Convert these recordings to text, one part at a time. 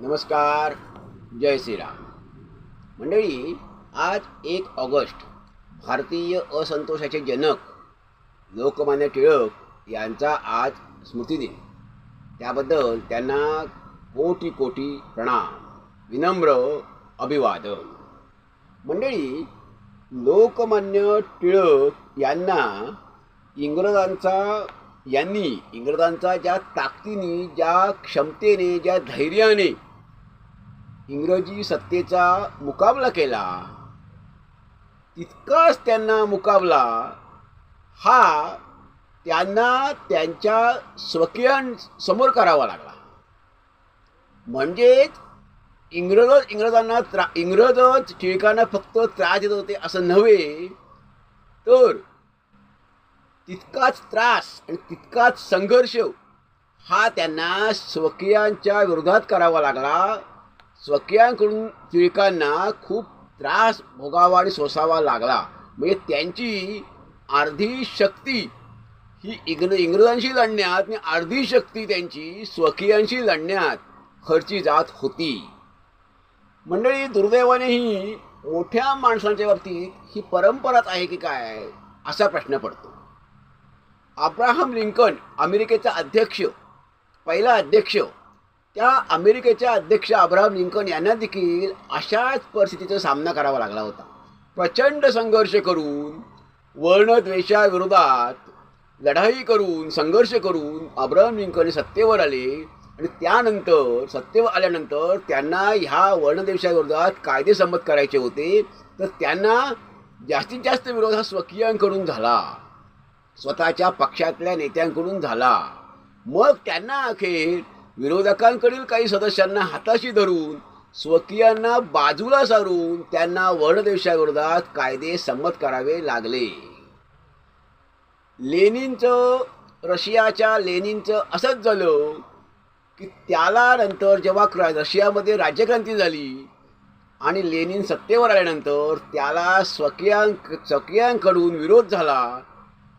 नमस्कार जय श्रीराम. मंडळी आज एक ऑगस्ट भारतीय असंतोषाचे जनक लोकमान्य टिळक यांचा आज स्मृतिदिन. त्याबद्दल त्यांना कोटी कोटी प्रणाम विनम्र अभिवादन. मंडळी लोकमान्य टिळक यांना इंग्रजांचा यांनी इंग्रजांचा ज्या ताकदीने ज्या क्षमतेने ज्या धैर्याने इंग्रजी सत्तेचा मुकाबला केला. तितकाच त्यांना मुकाबला. हा त्यांना त्यांच्या स्वकीयांसमोर करावा लागला. म्हणजेच इंग्रज इंग्रजांना त्रा इंग्रजच टिळकांना फक्त त्रास देत होते असं नव्हे तर तितकाच त्रास आणि तितकाच संघर्ष हा त्यांना स्वकीयांच्या विरोधात करावा लागला. स्वकीयांकडून टिळकांना खूप त्रास भोगावा आणि सोसावा लागला. म्हणजे त्यांची अर्धी शक्ती ही इंग्र इंग्रजांशी लढण्यात आणि अर्धी शक्ती त्यांची स्वकीयांशी लढण्यात खर्ची जात होती. मंडळी दुर्दैवाने ही मोठ्या माणसांच्या बाबतीत ही परंपराच आहे की काय असा प्रश्न पडतो. अब्राहम लिंकन अमेरिकेचा अध्यक्ष पहिला अध्यक्ष त्या अमेरिकेच्या अध्यक्ष अब्राहम लिंकन यांना देखील अशाच परिस्थितीचा सामना करावा लागला होता. प्रचंड संघर्ष करून वर्णद्वेषाविरोधात लढाई करून संघर्ष करून अब्राहम लिंकन सत्तेवर आले आणि त्यानंतर सत्तेवर आल्यानंतर त्यांना ह्या वर्णद्वेषाविरोधात कायदे संमत करायचे होते. तर त्यांना जास्तीत जास्त विरोध हा स्वकीयांकडून झाला. स्वतःच्या पक्षातल्या नेत्यांकडून झाला. मग त्यांना अखेर विरोधकांकडील काही सदस्यांना हाताशी धरून स्वकीयांना बाजूला सारून त्यांना वर्णदेशाविरोधात कायदे संमत करावे लागले. लेनिनचं रशियाच्या लेनिनचं असंच झालं की त्याला नंतर जेव्हा क्रा रशियामध्ये राज्यक्रांती झाली आणि लेनिन सत्तेवर आल्यानंतर त्याला स्वकीयां स्वकीयांकडून विरोध झाला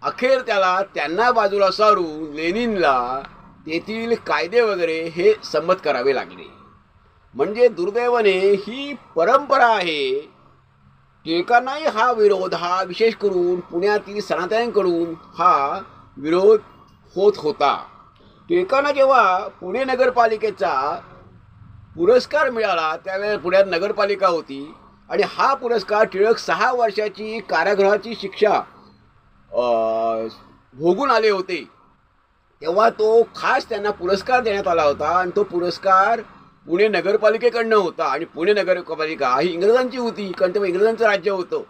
अखेर त्याला त्यांना बाजूला सारून लेनिनला तेथील कायदे वगैरे हे संमत करावे लागले. म्हणजे दुर्दैवाने ही परंपरा आहे टिळकांनाही हा विरोध हा विशेष करून पुण्यातील सनातन्यांकडून हा विरोध होत होता. टिळकांना जेव्हा पुणे नगरपालिकेचा पुरस्कार मिळाला त्यावेळेस पुण्यात नगरपालिका होती आणि हा पुरस्कार टिळक सहा वर्षाची कारागृहाची शिक्षा भोगून आले होते. तेव्हा तो खास त्यांना पुरस्कार देण्यात आला होता आणि तो पुरस्कार पुणे नगरपालिकेकडनं होता. आणि पुणे नगरपालिका ही इंग्रजांची होती कारण तेव्हा इंग्रजांचं राज्य होतं.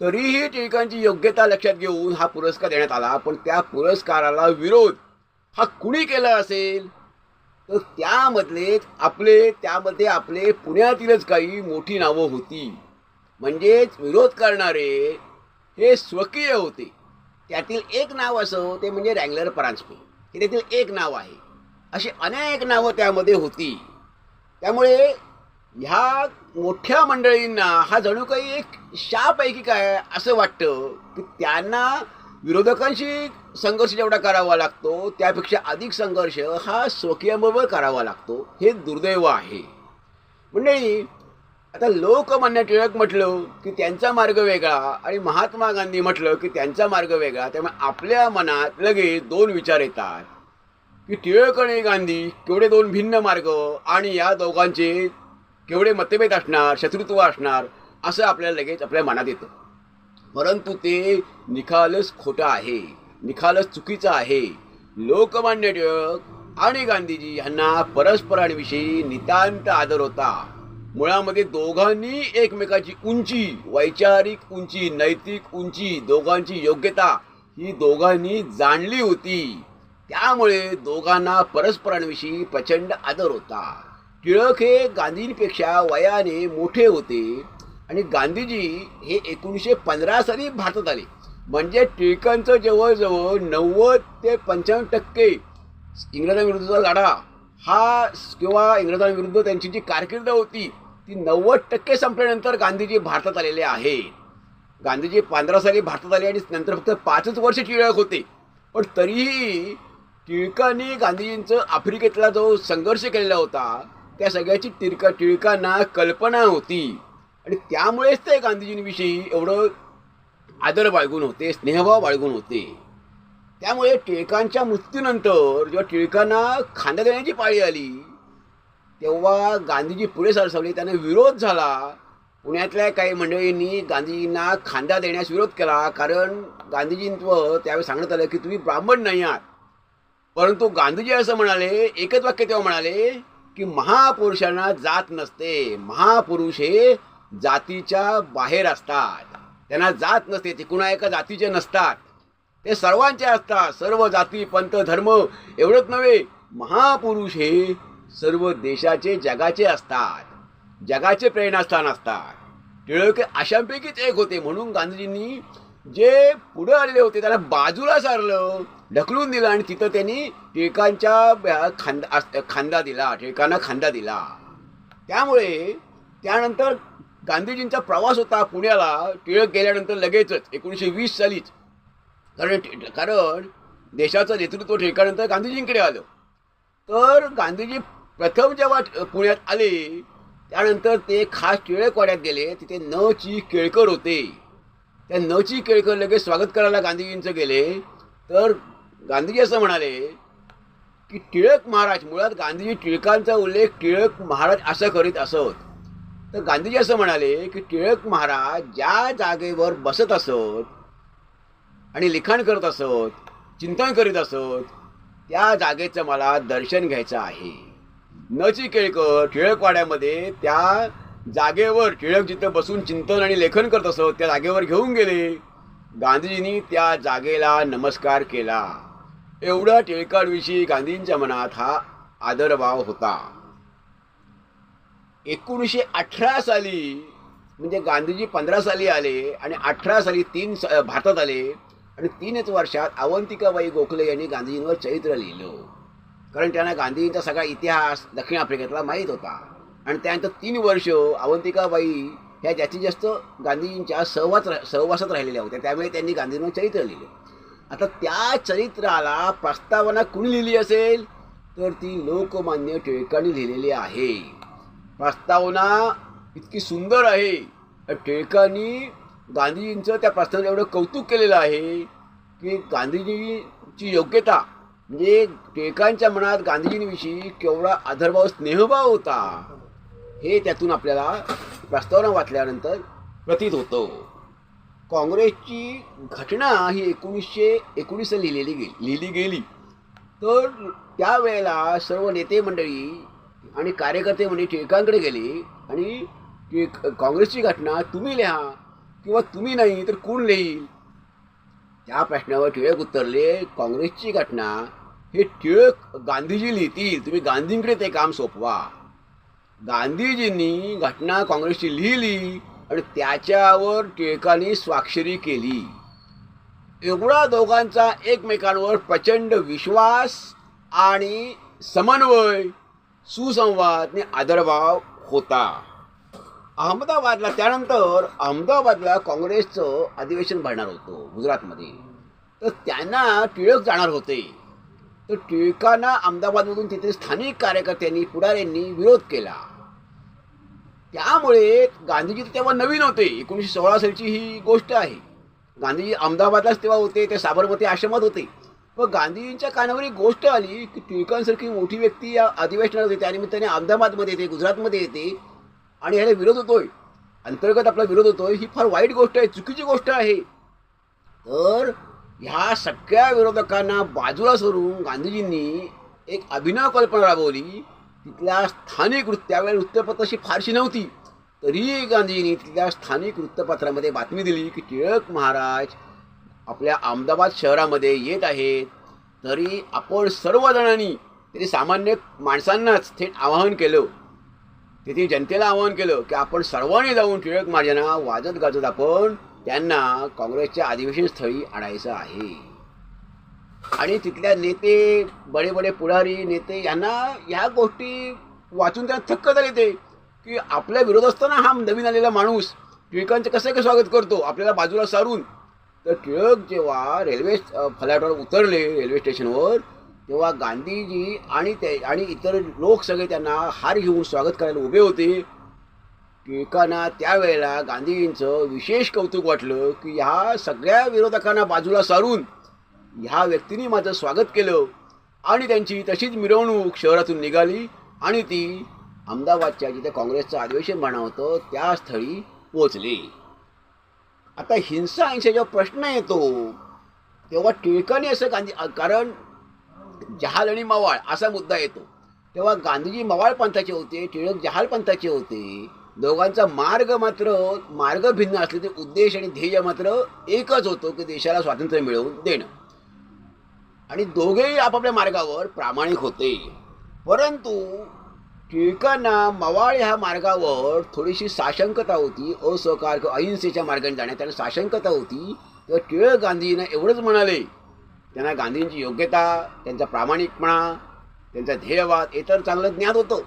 तरीही टिळकांची योग्यता लक्षात घेऊन हा पुरस्कार देण्यात आला. पण त्या पुरस्काराला विरोध हा कुणी केला असेल? तर त्यामधलेच आपले त्यामध्ये आपले पुण्यातीलच काही मोठी नावं होती. म्हणजेच विरोध करणारे हे स्वकीय होते. त्यातील एक नाव असं ते म्हणजे रँगलर परांजपे. हे त्यातील एक नाव आहे. अशी अनेक नावं त्यामध्ये होती. त्यामुळे ह्या मोठ्या मंडळींना हा जणू काही एक शापैकी काय असं वाटतं की त्यांना विरोधकांशी संघर्ष जेवढा करावा लागतो त्यापेक्षा अधिक संघर्ष हा स्वकीयांबरोबर करावा लागतो हे दुर्दैव आहे. मंडळी आता लोकमान्य टिळक म्हटलं की त्यांचा मार्ग वेगळा आणि महात्मा गांधी म्हटलं की त्यांचा मार्ग वेगळा. त्यामुळे आपल्या मनात लगेच दोन विचार येतात. की टिळक आणि गांधी केवढे दोन भिन्न मार्ग आणि या दोघांचे केवढे मतभेद असणार शत्रुत्व असणार असं आपल्याला लगेच आपल्या मनात येतं. परंतु ते निखालच खोटं आहे. निखालच चुकीचं आहे. लोकमान्य टिळक आणि गांधीजी यांना परस्परांविषयी नितांत आदर होता. मुळामध्ये दोघांनी एकमेकाची उंची वैचारिक उंची नैतिक उंची दोघांची योग्यता ही दोघांनी जाणली होती. त्यामुळे दोघांना परस्परांविषयी प्रचंड आदर होता. टिळक हे गांधींपेक्षा वयाने मोठे होते आणि गांधीजी हे एकोणीसशे पंधरा साली भारतात आले. म्हणजे टिळकांचं जवळजवळ नव्वद ते पंच्याण्णव टक्के इंग्रजांविरुद्धचा लढा हा किंवा इंग्रजांविरुद्ध त्यांची जी कारकीर्द होती ती नव्वद टक्के संपल्यानंतर गांधीजी भारतात आलेले आहेत. गांधीजी पंधरा साली भारतात आले आणि नंतर फक्त पाचच वर्ष टिळक होते. पण तरीही टिळकांनी गांधीजींचं आफ्रिकेतला जो संघर्ष केलेला होता त्या सगळ्याची टिळका टिळकांना कल्पना होती. आणि त्यामुळेच ते गांधीजींविषयी एवढं आदर बाळगून होते स्नेहभाव बाळगून होते. त्यामुळे टिळकांच्या मृत्यूनंतर जेव्हा टिळकांना खांदा देण्याची पाळी आली तेव्हा गांधीजी पुढे सरसावले त्यांना विरोध झाला. पुण्यातल्या काही मंडळींनी गांधीजींना खांदा देण्यास विरोध केला कारण गांधीजींचं त्यावेळी सांगण्यात आलं की तुम्ही ब्राह्मण नाही आहात. परंतु गांधीजी असं म्हणाले एकच वाक्य तेव्हा म्हणाले की महापुरुषांना जात नसते. महापुरुष हे जातीच्या बाहेर असतात. त्यांना जात नसते ते कुणा एका जातीचे नसतात. ते सर्वांचे असतात सर्व जाती पंथ धर्म एवढंच नव्हे. महापुरुष हे सर्व देशाचे जगाचे असतात. जगाचे प्रेरणास्थान असतात. टिळक अशांपैकीच एक होते म्हणून गांधीजींनी जे पुढे आलेले होते त्याला बाजूला सारलं ढकलून दिलं आणि तिथं त्यांनी टिळकांच्या खांदा अस- खांदा दिला टिळकांना खांदा दिला. त्यामुळे त्यानंतर गांधीजींचा प्रवास होता पुण्याला. टिळक गेल्यानंतर लगेचच एकोणीसशे वीस सालीच. कारण कारण देशाचं नेतृत्व टिळकानंतर गांधीजींकडे आलं. तर गांधीजी प्रथम जेव्हा पुण्यात आले त्यानंतर ते खास टिळकवाड्यात गेले. तिथे न ची केळकर होते. त्या न ची केळकर लगेच स्वागत करायला गांधीजींचं गेले. तर गांधीजी असं म्हणाले की टिळक महाराज मुळात गांधीजी टिळकांचा उल्लेख टिळक महाराज असं करीत असत. तर गांधीजी असं म्हणाले की टिळक महाराज ज्या जागेवर बसत असत आणि लिखाण करत असत चिंतन करीत असत त्या जागेचं मला दर्शन घ्यायचं आहे. नची केळकर टिळकवाड्यामध्ये त्या जागेवर टिळक जिथं बसून चिंतन आणि लेखन करत असत त्या जागेवर घेऊन गेले. गांधीजींनी त्या जागेला नमस्कार केला. एवढा टिळकांविषयी गांधींच्या मनात हा आदरभाव होता. एकोणीसशे अठरा साली म्हणजे गांधीजी पंधरा साली आले आणि अठरा साली तीन भारतात आले. आणि तीनच वर्षात अवंतिकाबाई गोखले यांनी गांधीजींवर चरित्र लिहिलं. कारण त्यांना गांधीजींचा सगळा इतिहास दक्षिण आफ्रिकेतला माहीत होता. आणि त्यानंतर तीन वर्ष अवंतिकाबाई ह्या जास्तीत जास्त गांधीजींच्या सहवास सहवासात राहिलेल्या होत्या. त्यामुळे त्यांनी गांधींवर चरित्र लिहिले. आता त्या चरित्राला प्रस्तावना कुणी लिहिली असेल? तर ती लोकमान्य टिळकांनी लिहिलेली आहे. प्रस्तावना इतकी सुंदर आहे. टिळकांनी गांधीजींचं त्या प्रस्तावनेत एवढं कौतुक केलेलं आहे की गांधीजींची योग्यता म्हणजे टिळकांच्या मनात गांधीजींविषयी केवढा आदरभाव स्नेहभाव होता हे त्यातून आपल्याला प्रस्तावना वाचल्यानंतर प्रतीत होतं. काँग्रेसची घटना ही एकोणीसशे एकोणीसला लिहिलेली गेली लिहिली गेली. तर त्यावेळेला सर्व नेते मंडळी आणि कार्यकर्ते म्हणजे टिळकांकडे गेले आणि टिळक काँग्रेसची घटना तुम्ही लिहा किंवा तुम्ही नाही तर कोण लिहील? त्या प्रश्नावर टिळक उत्तरले. काँग्रेसची घटना. हे टिळक गांधीजी लिहितील. तुम्ही गांधींकडे ते काम सोपवा. गांधीजींनी घटना काँग्रेसची लिहिली आणि त्याच्यावर टिळकांनी स्वाक्षरी केली. एवढा दोघांचा एकमेकांवर प्रचंड विश्वास आणि समन्वय सुसंवाद आणि आदरभाव होता. अहमदाबादला त्यानंतर अहमदाबादला काँग्रेसचं अधिवेशन भरणार होतं गुजरातमध्ये. तर त्यांना टिळक जाणार होते. तर टिळकांना अहमदाबादमधून तिथे स्थानिक कार्यकर्त्यांनी पुढाऱ्यांनी विरोध केला. त्यामुळे गांधीजी तर तेव्हा नवीन होते. एकोणीसशे सोळा सालची ही गोष्ट आहे. गांधीजी अहमदाबादलाच तेव्हा होते ते साबरमती आश्रमात होते. व गांधीजींच्या कानावर एक गोष्ट आली की टिळकांसारखी मोठी व्यक्ती या अधिवेशनात होते त्यानिमित्ताने अहमदाबादमध्ये येते गुजरातमध्ये येते. आणि ह्याला विरोध होतोय. अंतर्गत आपला विरोध होतोय ही फार वाईट गोष्ट आहे चुकीची गोष्ट आहे. तर ह्या सगळ्या विरोधकांना बाजूला सोडून गांधीजींनी एक अभिनव कल्पना राबवली. तिथल्या स्थानिक वृत्त त्यावेळेला वृत्तपत्राशी फारशी नव्हती. तरीही गांधीजींनी तिथल्या स्थानिक वृत्तपत्रामध्ये बातमी दिली की टिळक महाराज आपल्या अहमदाबाद शहरामध्ये येत आहेत. तरी आपण सर्वजणांनी तरी सामान्य माणसांनाच थेट आवाहन केलं. तिथे जनतेला आवाहन केलं की आपण सर्वांनी जाऊन टिळक महाराजांना वाजत गाजत आपण त्यांना काँग्रेसच्या अधिवेशन स्थळी आणायचं आहे. आणि तिथल्या नेते बडे बडे पुढारी नेते यांना ह्या गोष्टी वाचून त्यांना थक्क झाले ते की आपल्या विरोध असताना हा नवीन आलेला माणूस टिळकांचं कसं काय स्वागत करतो आपल्याला बाजूला सारून. तर टिळक जेव्हा रेल्वे फलाटवर फलाटावर उतरले रेल्वे स्टेशनवर तेव्हा गांधीजी आणि ते आणि इतर लोक सगळे त्यांना हार घेऊन स्वागत करायला उभे होते. टिळकांना त्यावेळेला गांधीजींचं विशेष कौतुक वाटलं की ह्या सगळ्या विरोधकांना बाजूला सारून ह्या व्यक्तीने माझं स्वागत केलं. आणि त्यांची तशीच मिरवणूक शहरातून निघाली आणि ती अहमदाबादच्या जिथे काँग्रेसचं अधिवेशन म्हणा होतं त्या स्थळी पोचली आता हिंसा हिंसेचा प्रश्न येतो. तेव्हा टिळकाने असं गांधी कारण जहाल आणि मवाळ असा मुद्दा येतो. तेव्हा गांधीजी मवाळ पंथाचे होते टिळक जहाल पंथाचे होते. दोघांचा मार्ग मात्र मार्ग भिन्न असले ते उद्देश आणि ध्येय मात्र एकच होतो की देशाला स्वातंत्र्य मिळवून देणं. आणि दोघेही आपापल्या मार्गावर प्रामाणिक होते. परंतु टिळकांना मवाळ ह्या मार्गावर थोडीशी साशंकता होती असहकार किंवा अहिंसेच्या मार्गाने जाण्यात. त्यांना साशंकता होती तेव्हा टिळक गांधींना एवढंच म्हणाले त्यांना गांधींची योग्यता त्यांचा प्रामाणिकपणा त्यांचा ध्येयवाद हे तर चांगलं ज्ञात होतं.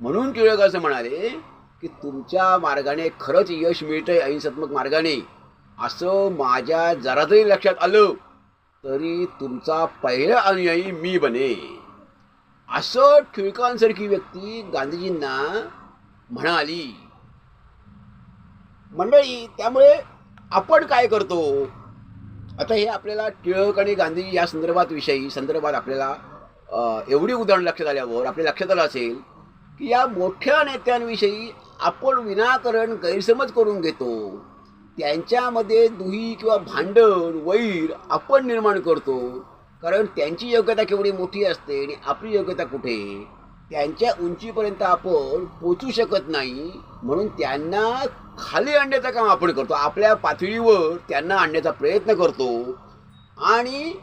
म्हणून टिळक असं म्हणाले की तुमच्या मार्गाने खरंच यश मिळतंय अहिंसात्मक मार्गाने. असं माझ्या जरा जरी लक्षात आलं तरी तुमचा पहिला अनुयायी मी बने. असं टिळकांसारखी व्यक्ती गांधीजींना म्हणाली. मंडळी त्यामुळे आपण काय करतो? आता हे आपल्याला टिळक आणि गांधीजी या संदर्भात विषयी संदर्भात आपल्याला एवढी उदाहरण लक्षात आल्यावर आपल्या लक्षात आलं असेल की या मोठ्या नेत्यांविषयी आपण विनाकारण गैरसमज करून घेतो. त्यांच्यामध्ये दुही किंवा भांडण वैर आपण निर्माण करतो. कारण त्यांची योग्यता केवढी मोठी असते आणि आपली योग्यता कुठे? त्यांच्या उंचीपर्यंत आपण पोचू शकत नाही म्हणून त्यांना खाली आणण्याचं काम आपण करतो. आपल्या पातळीवर त्यांना आणण्याचा प्रयत्न करतो. आणि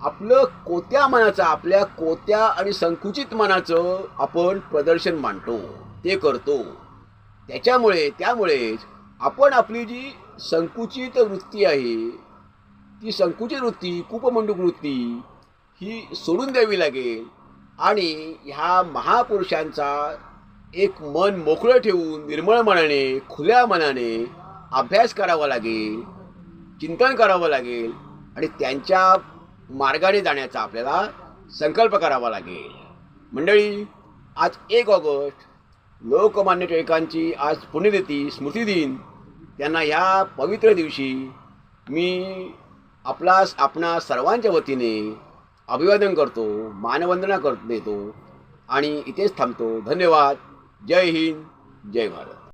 आपलं कोत्या मनाचं आपल्या कोत्या आणि संकुचित मनाचं आपण प्रदर्शन मांडतो. ते करतो. त्याच्यामुळे त्यामुळेच आपण आपली जी संकुचित वृत्ती आहे ती संकुचित वृत्ती कूपमंडूक वृत्ती ही सोडून द्यावी लागेल. आणि ह्या महापुरुषांचा एक मन मोकळं ठेवून निर्मळ मनाने खुल्या मनाने अभ्यास करावा लागेल चिंतन करावं लागेल आणि त्यांच्या मार्गाने जाण्याचा आपल्याला संकल्प करावा लागेल. मंडळी आज एक ऑगस्ट लोकमान्य टिळकांची आज पुण्यतिथी स्मृतिदिन त्यांना ह्या पवित्र दिवशी मी आपला आपणा सर्वांच्या वतीने अभिवादन करतो मानवंदना कर देतो आणि इथेच थांबतो. धन्यवाद. जय हिंद. जय भारत.